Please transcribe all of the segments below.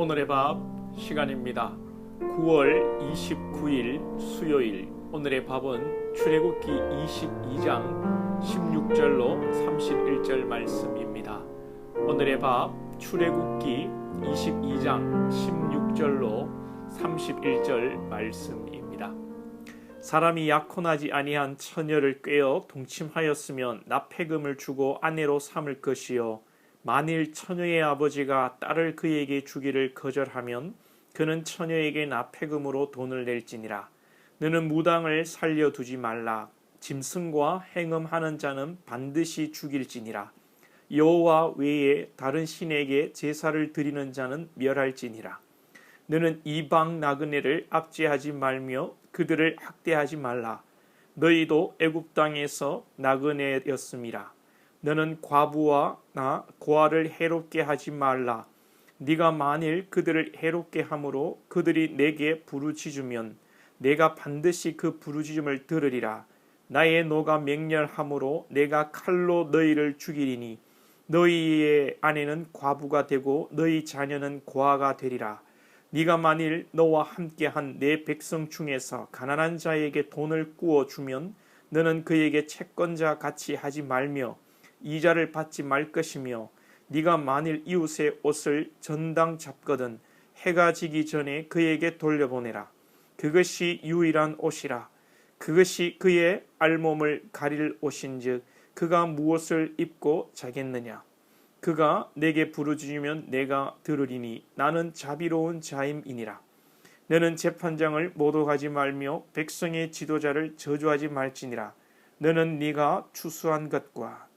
오늘의 밥 시간입니다. 9월 29일 수요일 오늘의 밥은 출애굽기 22장 16절로 31절 말씀입니다. 오늘의 밥 출애굽기 22장 16절로 31절 말씀입니다. 사람이 약혼하지 아니한 처녀를 꿰어 동침하였으면 납폐금을 주고 아내로 삼을 것이요 만일 처녀의 아버지가 딸을 그에게 주기를 거절하면 그는 처녀에게 납폐금으로 돈을 낼지니라. 너는 무당을 살려두지 말라. 짐승과 행음하는 자는 반드시 죽일지니라. 여호와 외에 다른 신에게 제사를 드리는 자는 멸할지니라. 너는 이방 나그네를 압제하지 말며 그들을 학대하지 말라. 너희도 애굽 땅에서 나그네였음이라. 너는 과부와 나 고아를 해롭게 하지 말라. 네가 만일 그들을 해롭게 함으로 그들이 내게 부르짖으면 내가 반드시 그 부르짖음을 들으리라. 나의 노가 맹렬함으로 내가 칼로 너희를 죽이리니 너희의 아내는 과부가 되고 너희 자녀는 고아가 되리라. 네가 만일 너와 함께한 내 백성 중에서 가난한 자에게 돈을 꾸어 주면 너는 그에게 채권자 같이 하지 말며 이자를 받지 말 것이며 네가 만일 이웃의 옷을 전당 잡거든 해가 지기 전에 그에게 돌려보내라. 그것이 유일한 옷이라. 그것이 그의 알몸을 가릴 옷인즉 그가 무엇을 입고 자겠느냐. 그가 내게 부르짖으면 내가 들으리니 나는 자비로운 자임이니라. 너는 재판장을 모독하지 말며 백성의 지도자를 저주하지 말지니라. 너는 네가 추수한 것과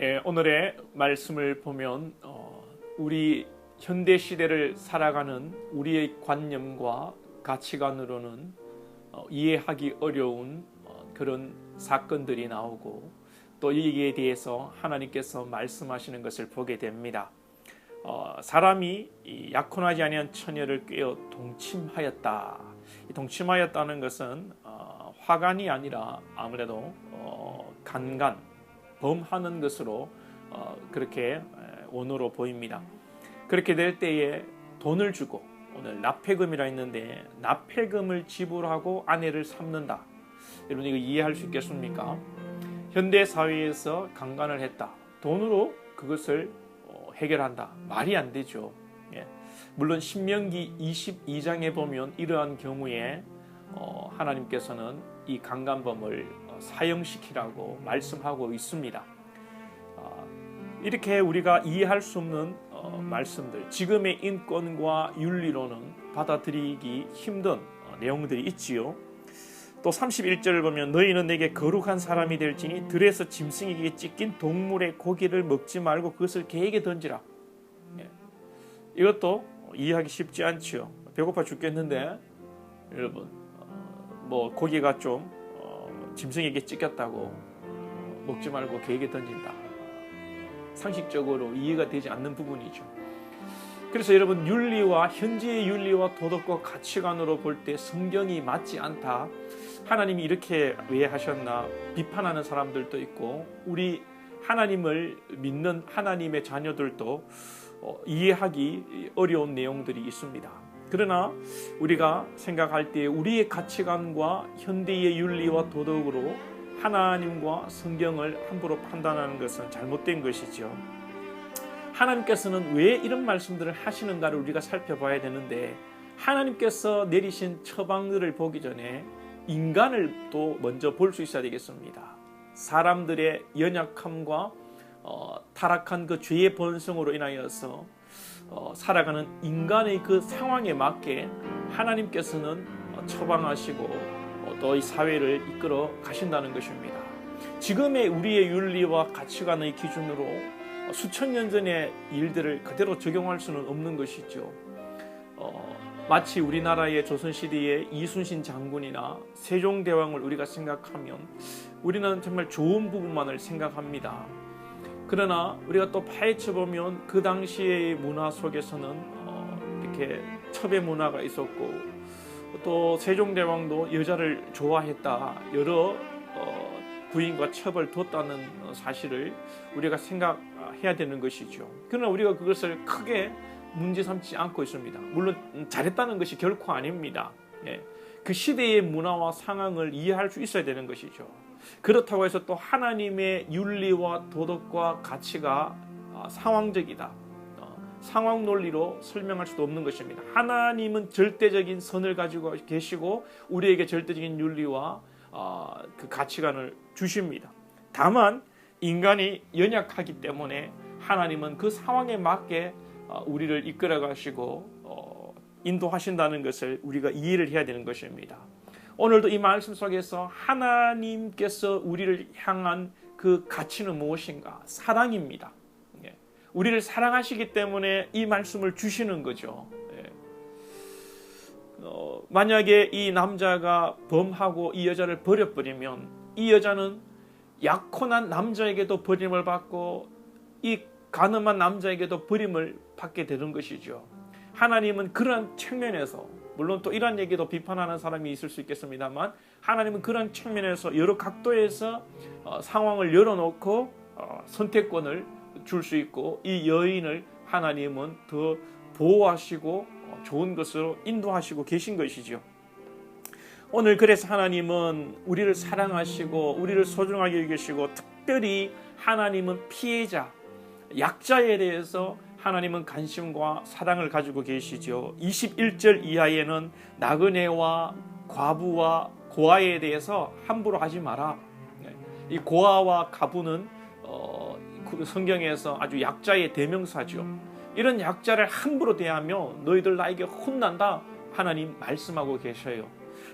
예, 오늘의 말씀을 보면 어, 우리 현대 시대를 살아가는 우리의 관념과 가치관으로는 어, 이해하기 어려운 어, 그런 사건들이 나오고 또 여기에 대해서 하나님께서 말씀하시는 것을 보게 됩니다. 어, 사람이 약혼하지 아니한 처녀를 꿰어 동침하였다. 동침하였다는 것은 어, 화관이 아니라 아무래도 어, 간간 범하는 것으로 어, 그렇게 원어로 보입니다. 그렇게 될 때에 돈을 주고 오늘 납폐금이라 했는데 납폐금을 지불하고 아내를 삼는다. 여러분 이거 이해할 수 있겠습니까? 현대 사회에서 강간을 했다. 돈으로 그것을 어, 해결한다. 말이 안 되죠. 예. 물론 신명기 22장에 보면 이러한 경우에 어, 하나님께서는 이 강간범을 사형시키라고 말씀하고 있습니다. 아, 이렇게 우리가 이해할 수 없는 어, 말씀들, 지금의 인권과 윤리로는 받아들이기 힘든 어, 내용들이 있지요. 또 31절을 보면 너희는 내게 거룩한 사람이 될지니 들에서 짐승에게 찢긴 동물의 고기를 먹지 말고 그것을 개에게 던지라. 예. 이것도 이해하기 쉽지 않지요. 배고파 죽겠는데 여러분 어, 뭐 고기가 좀 짐승에게 찢겼다고 먹지 말고 개에게 던진다. 상식적으로 이해가 되지 않는 부분이죠. 그래서 여러분 윤리와 현재의 윤리와 도덕과 가치관으로 볼 때 성경이 맞지 않다. 하나님이 이렇게 왜 하셨나 비판하는 사람들도 있고 우리 하나님을 믿는 하나님의 자녀들도 어, 이해하기 어려운 내용들이 있습니다. 그러나 우리가 생각할 때 우리의 가치관과 현대의 윤리와 도덕으로 하나님과 성경을 함부로 판단하는 것은 잘못된 것이죠. 하나님께서는 왜 이런 말씀들을 하시는가를 우리가 살펴봐야 되는데 하나님께서 내리신 처방들을 보기 전에 인간을 또 먼저 볼 수 있어야 되겠습니다. 사람들의 연약함과 어, 타락한 그 죄의 본성으로 인하여서 어, 살아가는 인간의 그 상황에 맞게 하나님께서는 어, 처방하시고 어, 또이 사회를 이끌어 가신다는 것입니다. 지금의 우리의 윤리와 가치관의 기준으로 수천 년 전의 일들을 그대로 적용할 수는 없는 것이죠. 어, 마치 우리나라의 조선시대의 이순신 장군이나 세종대왕을 우리가 생각하면 우리는 정말 좋은 부분만을 생각합니다. 그러나 우리가 또 파헤쳐 보면 그 당시의 문화 속에서는 어, 이렇게 첩의 문화가 있었고 또 세종대왕도 여자를 좋아했다 여러 어, 부인과 첩을 뒀다는 사실을 우리가 생각해야 되는 것이죠. 그러나 우리가 그것을 크게 문제 삼지 않고 있습니다. 물론 잘했다는 것이 결코 아닙니다. 예. 그 시대의 문화와 상황을 이해할 수 있어야 되는 것이죠. 그렇다고 해서 또 하나님의 윤리와 도덕과 가치가 아, 상황적이다. 어, 상황 논리로 설명할 수도 없는 것입니다. 하나님은 절대적인 선을 가지고 계시고 우리에게 절대적인 윤리와 어, 그 가치관을 주십니다. 다만 인간이 연약하기 때문에 하나님은 그 상황에 맞게 어, 우리를 이끌어 가시고 인도하신다는 것을 우리가 이해를 해야 되는 것입니다. 오늘도 이 말씀 속에서 하나님께서 우리를 향한 그 가치는 무엇인가? 사랑입니다. 예. 우리를 사랑하시기 때문에 이 말씀을 주시는 거죠. 예. 어, 만약에 이 남자가 범하고 이 여자를 버려버리면 이 여자는 약혼한 남자에게도 버림을 받고 이 가늠한 남자에게도 버림을 받게 되는 것이죠. 하나님은 그런 측면에서 물론 또 이런 얘기도 비판하는 사람이 있을 수 있겠습니다만 하나님은 그런 측면에서 여러 각도에서 어, 상황을 열어놓고 어, 선택권을 줄 수 있고 이 여인을 하나님은 더 보호하시고 어, 좋은 것으로 인도하시고 계신 것이죠. 오늘 그래서 하나님은 우리를 사랑하시고 우리를 소중하게 여기시고 특별히 하나님은 피해자, 약자에 대해서 하나님은 관심과 사랑을 가지고 계시죠. 21절 이하에는 나그네와 과부와 고아에 대해서 함부로 하지 마라. 네. 이 고아와 가부는 어, 그 성경에서 아주 약자의 대명사죠. 이런 약자를 함부로 대하며 너희들 나에게 혼난다. 하나님 말씀하고 계셔요.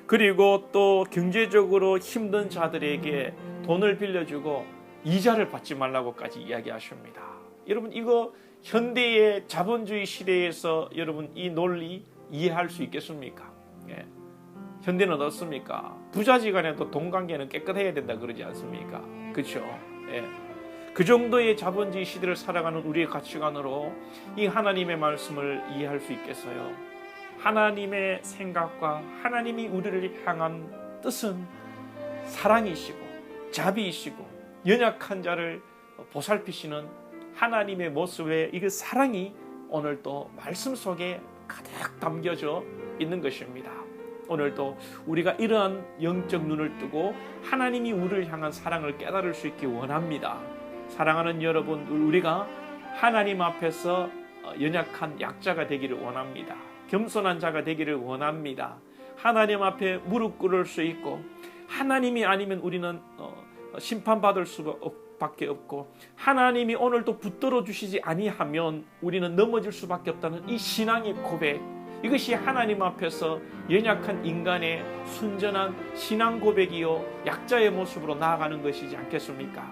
그리고 또 경제적으로 힘든 자들에게 돈을 빌려주고 이자를 받지 말라고까지 이야기하십니다. 여러분 이거 현대의 자본주의 시대에서 여러분 이 논리 이해할 수 있겠습니까? 예. 현대는 어떻습니까? 부자지간에도 돈 관계는 깨끗해야 된다 그러지 않습니까? 그렇죠? 예. 그 정도의 자본주의 시대를 살아가는 우리의 가치관으로 이 하나님의 말씀을 이해할 수 있겠어요? 하나님의 생각과 하나님이 우리를 향한 뜻은 사랑이시고 자비이시고 연약한 자를 보살피시는 하나님의 모습에 이 사랑이 오늘도 말씀 속에 가득 담겨져 있는 것입니다. 오늘도 우리가 이러한 영적 눈을 뜨고 하나님이 우리를 향한 사랑을 깨달을 수 있기 원합니다. 사랑하는 여러분, 우리가 하나님 앞에서 어, 연약한 약자가 되기를 원합니다. 겸손한 자가 되기를 원합니다. 하나님 앞에 무릎 꿇을 수 있고 하나님이 아니면 우리는 어, 심판받을 수가 없고 밖에 없고 하나님이 오늘도 붙들어 주시지 아니하면 우리는 넘어질 수밖에 없다는 이 신앙의 고백 이것이 하나님 앞에서 연약한 인간의 순전한 신앙 고백이요 약자의 모습으로 나아가는 것이지 않겠습니까?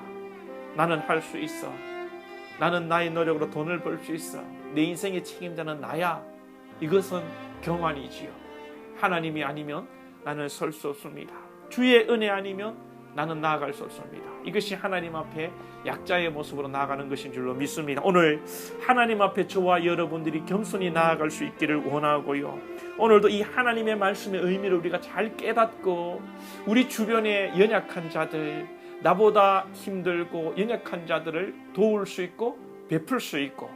나는 할 수 있어. 나는 나의 노력으로 돈을 벌 수 있어. 내 인생의 책임자는 나야. 이것은 교만이지요. 하나님이 아니면 나는 설 수 없습니다. 주의 은혜 아니면 나는 나아갈 수 없습니다. 이것이 하나님 앞에 약자의 모습으로 나아가는 것인 줄로 믿습니다. 오늘 하나님 앞에 저와 여러분들이 겸손히 나아갈 수 있기를 원하고요. 오늘도 이 하나님의 말씀의 의미를 우리가 잘 깨닫고 우리 주변의 연약한 자들, 나보다 힘들고 연약한 자들을 도울 수 있고 베풀 수 있고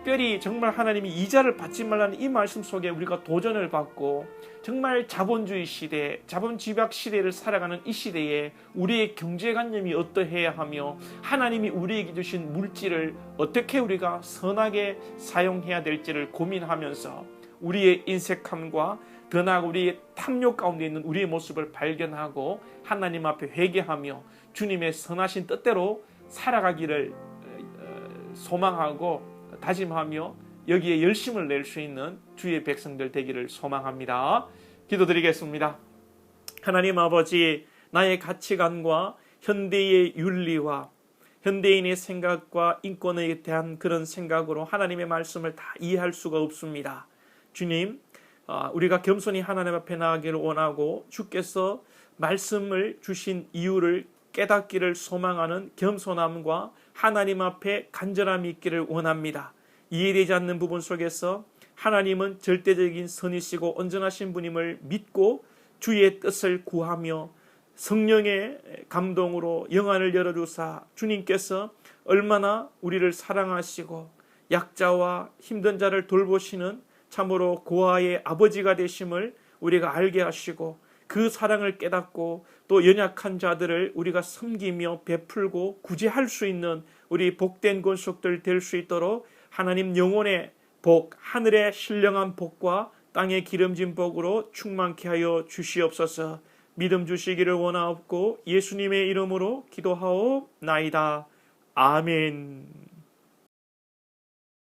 특별히 정말 하나님이 이자를 받지 말라는 이 말씀 속에 우리가 도전을 받고 정말 자본주의 시대, 자본 집약 시대를 살아가는 이 시대에 우리의 경제관념이 어떠해야 하며 하나님이 우리에게 주신 물질을 어떻게 우리가 선하게 사용해야 될지를 고민하면서 우리의 인색함과 더 나아가 우리의 탐욕 가운데 있는 우리의 모습을 발견하고 하나님 앞에 회개하며 주님의 선하신 뜻대로 살아가기를 어, 소망하고 다짐하며 여기에 열심을 낼 수 있는 주의 백성들 되기를 소망합니다. 기도드리겠습니다. 하나님 아버지, 나의 가치관과 현대의 윤리와 현대인의 생각과 인권에 대한 그런 생각으로 하나님의 말씀을 다 이해할 수가 없습니다. 주님, 아, 우리가 겸손히 하나님 앞에 나가기를 원하고 주께서 말씀을 주신 이유를 깨닫기를 소망하는 겸손함과 하나님 앞에 간절함이 있기를 원합니다. 이해되지 않는 부분 속에서 하나님은 절대적인 선이시고 온전하신 분임을 믿고 주의 뜻을 구하며 성령의 감동으로 영안을 열어주사 주님께서 얼마나 우리를 사랑하시고 약자와 힘든 자를 돌보시는 참으로 고아의 아버지가 되심을 우리가 알게 하시고 그 사랑을 깨닫고 또 연약한 자들을 우리가 섬기며 베풀고 구제할 수 있는 우리 복된 권속들 될 수 있도록 하나님 영혼의 복, 하늘의 신령한 복과 땅의 기름진 복으로 충만케 하여 주시옵소서. 믿음 주시기를 원하옵고 예수님의 이름으로 기도하옵나이다. 아멘.